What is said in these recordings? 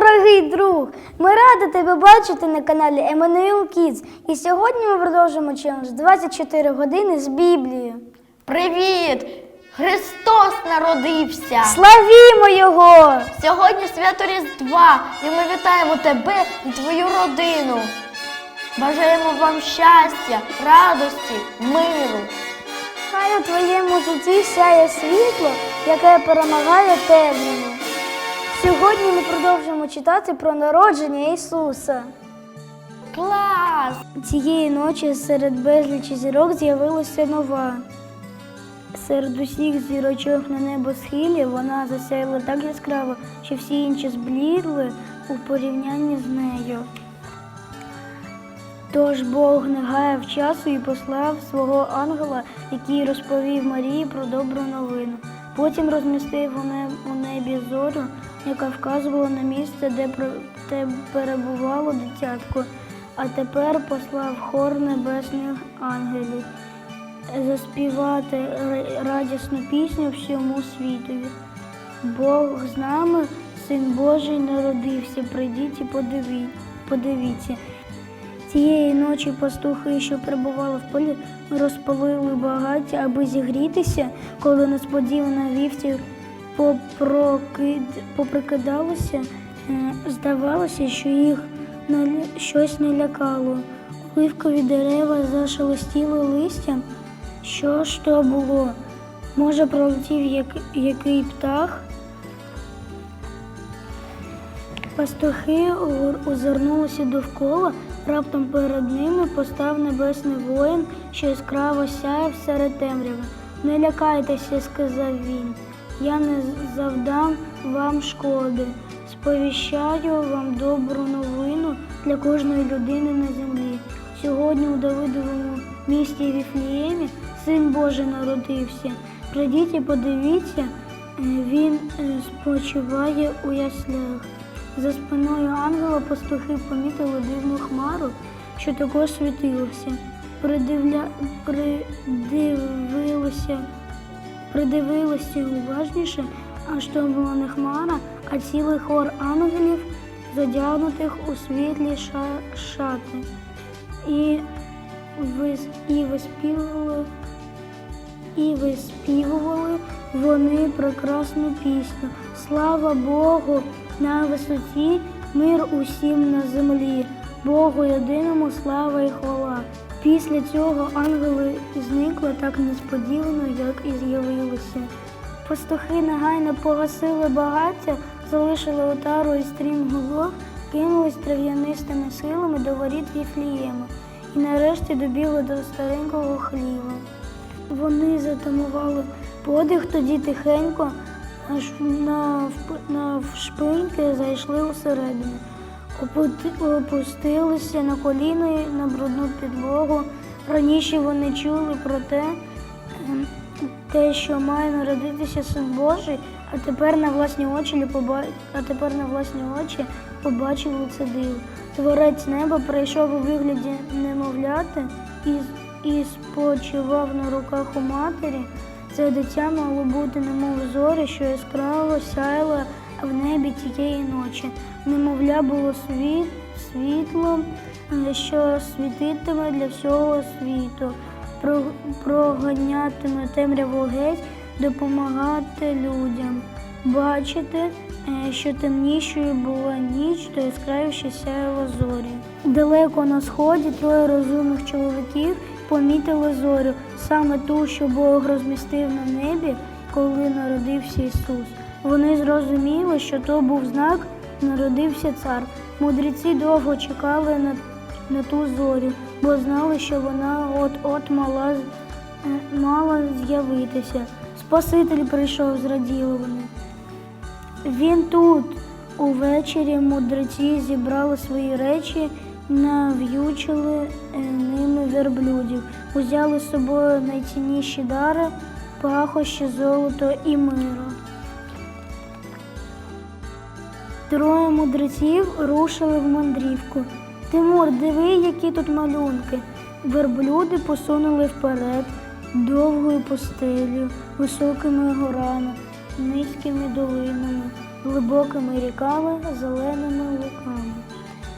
Дорогий друг! Ми раді тебе бачити на каналі Еммануїл Kids. І сьогодні ми продовжимо челендж 24 години з Біблією. Привіт! Христос народився! Славімо Його! Сьогодні свято Різдва, і ми вітаємо тебе і твою родину. Бажаємо вам щастя, радості, миру. Хай у твоєму житті сяє світло, яке перемагає темряву. Сьогодні ми продовжимо читати про народження Ісуса. Клас! Цієї ночі серед безлічі зірок з'явилася нова. Серед усіх зірочок на небосхилі вона засяяла так яскраво, що всі інші зблідли у порівнянні з нею. Тож Бог не гаяв часу і послав свого ангела, який розповів Марії про добру новину. Потім розмістив у небі зорю, яка вказувала на місце, де де перебувало дитятко. А тепер послав хор небесних ангелів заспівати радісну пісню всьому світові. Бог з нами, Син Божий народився. Прийдіть і подивіться. Тієї ночі пастухи, що перебували в полі, розпалили багаття, аби зігрітися, коли несподівано вівці попрокид... поприкидалися, е, здавалося, що їх щось не лякало. Оливкові дерева зашелестіли листям. Що ж то було? Може, пролетів як... який птах? Пастухи озирнулися довкола, раптом перед ними постав небесний воїн, що яскраво сяяв серед темряви. Не лякайтеся, сказав він. Я не завдам вам шкоди. Сповіщаю вам добру новину для кожної людини на землі. Сьогодні у Давидовому місті Віфліємі син Божий народився. Прийдіть і подивіться, він е, спочиває у яслях. За спиною ангела пастухи помітили дивну хмару, що також світилася. Придивля... Придивилися... Придивилися уважніше, аж то була не хмара, а цілий хор ангелів, задягнутих у світлі ша... шати. І, вис... і виспівували і виспівували вони прекрасну пісню. Слава Богу на висоті, мир усім на землі, Богу єдиному слава і хвала. Після цього ангели зникли так несподівано, як і з'явилися. Пастухи негайно погасили багаття, залишили отару і стрім голов, кинулись трав'янистими силами до воріт Віфлієма і нарешті добігли до старенького хліва. Вони затамували подих, тоді тихенько на, вп- на вшпиньки зайшли усередину. Опустилися на коліна на брудну підлогу. Раніше вони чули про те, ем, те, що має народитися син Божий, а тепер на власні очі а тепер на власні очі побачили це диво. Творець неба прийшов у вигляді немовляти і, і спочивав на руках у матері. Це дитя мало бути немов зорі, що яскраво сяяло в небі тієї ночі. Немовля було світ, світлом, що світитиме для всього світу, Про- проганятиме темряву геть, допомагати людям. Бачите, е, що темнішою була ніч, то яскравіше сяяла зорі. Далеко на сході троє розумних чоловіків помітили зорю, саме ту, що Бог розмістив на небі, коли народився Ісус. Вони зрозуміли, що то був знак, народився цар. Мудреці довго чекали на, на ту зорю, бо знали, що вона от-от мала, е, мала з'явитися. Спаситель прийшов, зраділи вони. Він тут. Увечері мудреці зібрали свої речі, нав'ючили е, ними верблюдів, узяли з собою найцінніші дари, пахощі, золото і миро. Троє мудреців рушили в мандрівку. Тимур, диви, які тут малюнки. Верблюди посунули вперед, довгою постелю, високими горами, низькими долинами. глибокими ріками, зеленими луками.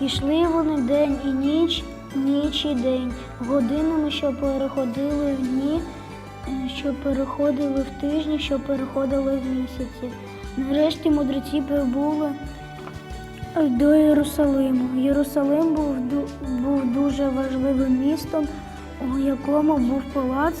Ішли вони день і ніч, ніч і день, годинами, що переходили в дні, е, що переходили в тижні, що переходили в місяці. Нарешті мудреці прибули до Єрусалиму. Єрусалим був, був дуже важливим містом, у якому був палац.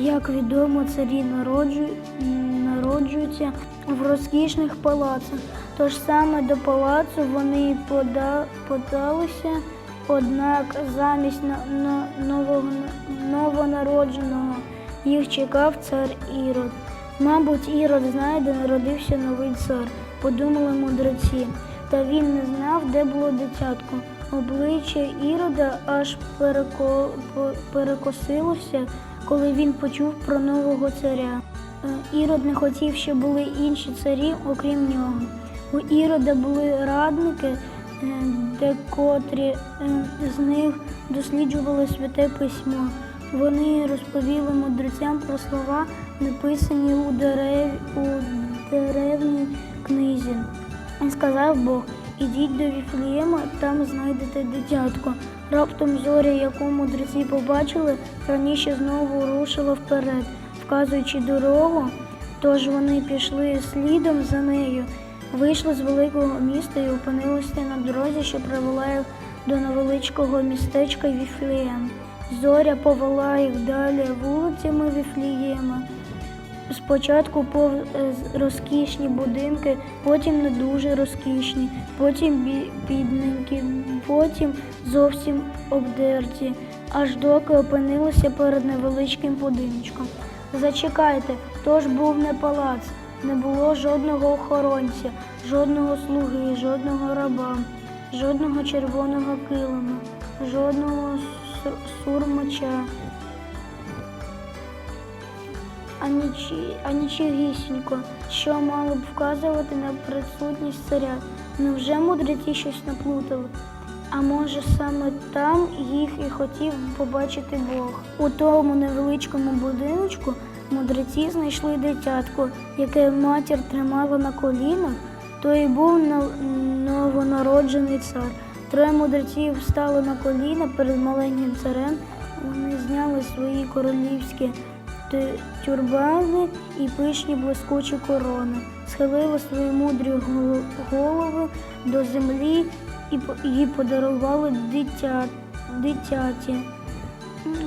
Як відомо, царі народжуються в розкішних палацах. Тож саме до палацу вони подалися, однак замість новонародженого їх чекав цар Ірод. Мабуть, Ірод знає, де народився новий цар, подумали мудреці. Та він не знав, де було дитятко. Обличчя Ірода аж переко... перекосилося, коли він почув про нового царя. Е, Ірод не хотів, щоб були інші царі, окрім нього. У Ірода були радники, е, декотрі е, з них досліджували святе письмо. Вони розповіли мудрецям про слова, написані у, дерев... у деревній книзі. Сказав Бог, ідіть до Віфлієма, там знайдете дитятко. Раптом зоря, яку мудреці побачили, раніше знову рушила вперед, вказуючи дорогу. Тож вони пішли слідом за нею, вийшли з великого міста і опинилися на дорозі, що привела їх до невеличкого містечка Віфлієм. Зоря повела їх далі вулицями Віфлієма. Спочатку пов... е, розкішні будинки, потім не дуже розкішні, потім бі- бідненькі, потім зовсім обдерті, аж доки опинилися перед невеличким будиночком. Зачекайте, то ж був не палац, не було жодного охоронця, жодного слуги, жодного раба, жодного червоного килима, жодного сур- сурмача. а нічогісінько, що мало б вказувати на присутність царя. Невже мудреці щось наплутали? А може саме там їх і хотів побачити Бог. У тому невеличкому будиночку мудреці знайшли дитятко, яке матір тримала на колінах, то і був новонароджений цар. Троє мудреців стали на коліна перед маленьким царем. Вони зняли свої королівські тюрбани і пишні блискучі корони, схилили свої мудрі голо- голови до землі і по- подарували дитя, дитяті.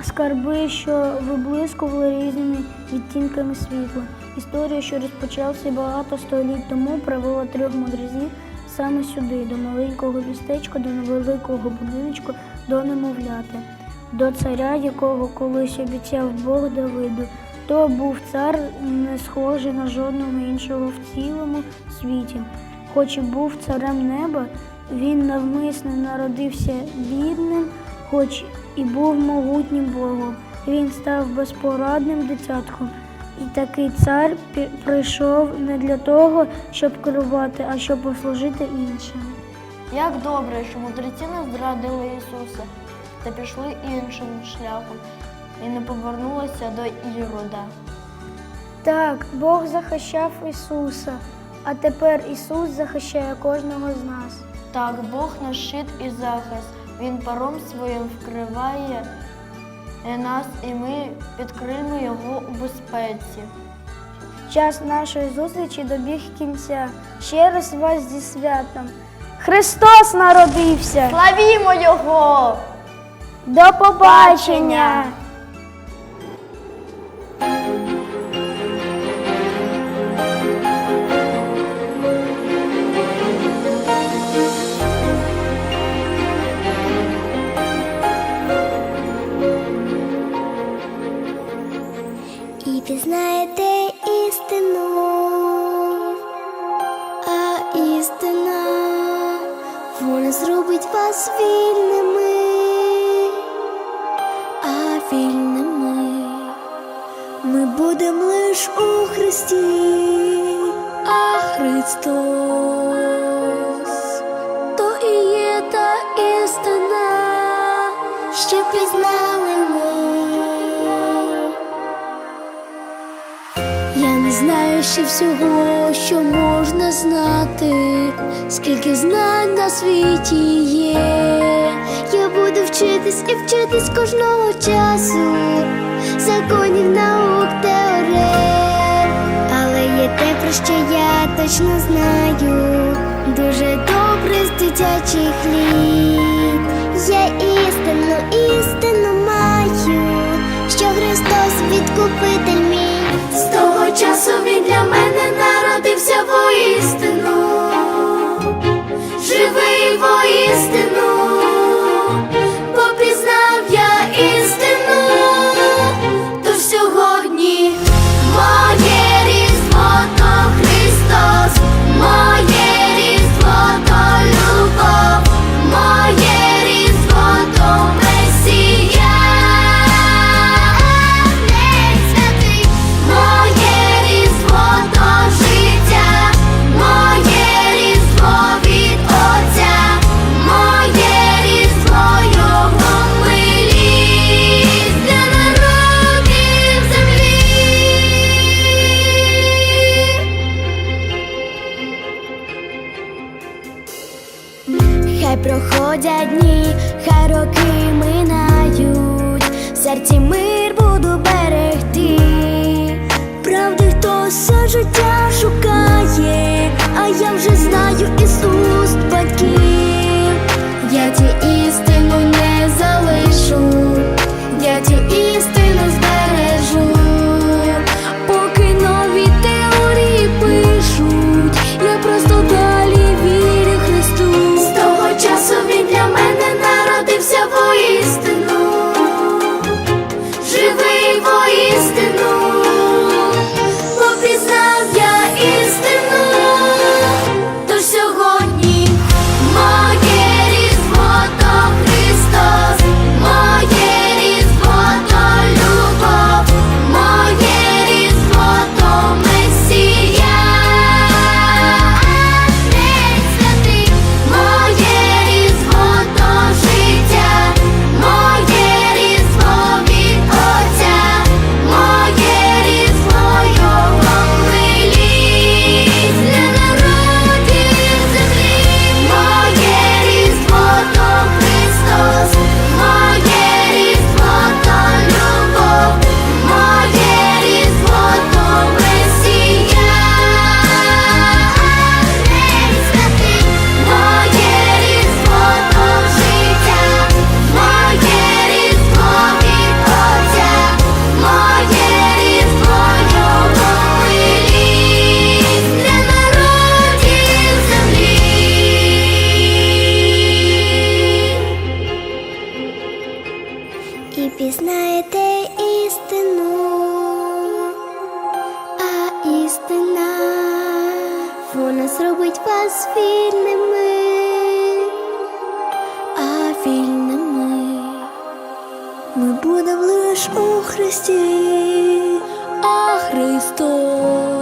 Скарби, що виблискували різними відтінками світла. Історія, що розпочався багато століть тому, привела трьох мудреців саме сюди, до маленького містечка, до невеликого будиночку, до немовляти, до царя, якого колись обіцяв Бог Давиду. То був цар не схожий на жодного іншого в цілому світі. Хоч і був царем неба, він навмисно народився бідним, хоч і був могутнім Богом. Він став безпорадним дитятком. І такий цар прийшов не для того, щоб керувати, а щоб послужити іншим. Як добре, що мудреці не зрадили Ісуса та пішли іншим шляхом і не повернулися до Ірода. Так, Бог захищав Ісуса, а тепер Ісус захищає кожного з нас. Так, Бог наш щит і захист. Він паром своїм вкриває нас, і ми під Його у безпеці. Час нашої зустрічі добіг кінця. Ще раз вас зі святом. Христос народився! Славімо Його! До побачення! будем лиш у Христі, а Христос, то і є та істина, що пізнали ми. Я не знаю ще всього, що можна знати, скільки знань на світі є. Я буду вчитись і вчитись кожного часу. що я точно знаю, дуже добре з дитячих літ. Я істину, істину маю, що Христос відкупитель мій. З того часу він для мене народився воістину, живий воістину. вільними, ми будемо лиш у Христі, а Христос.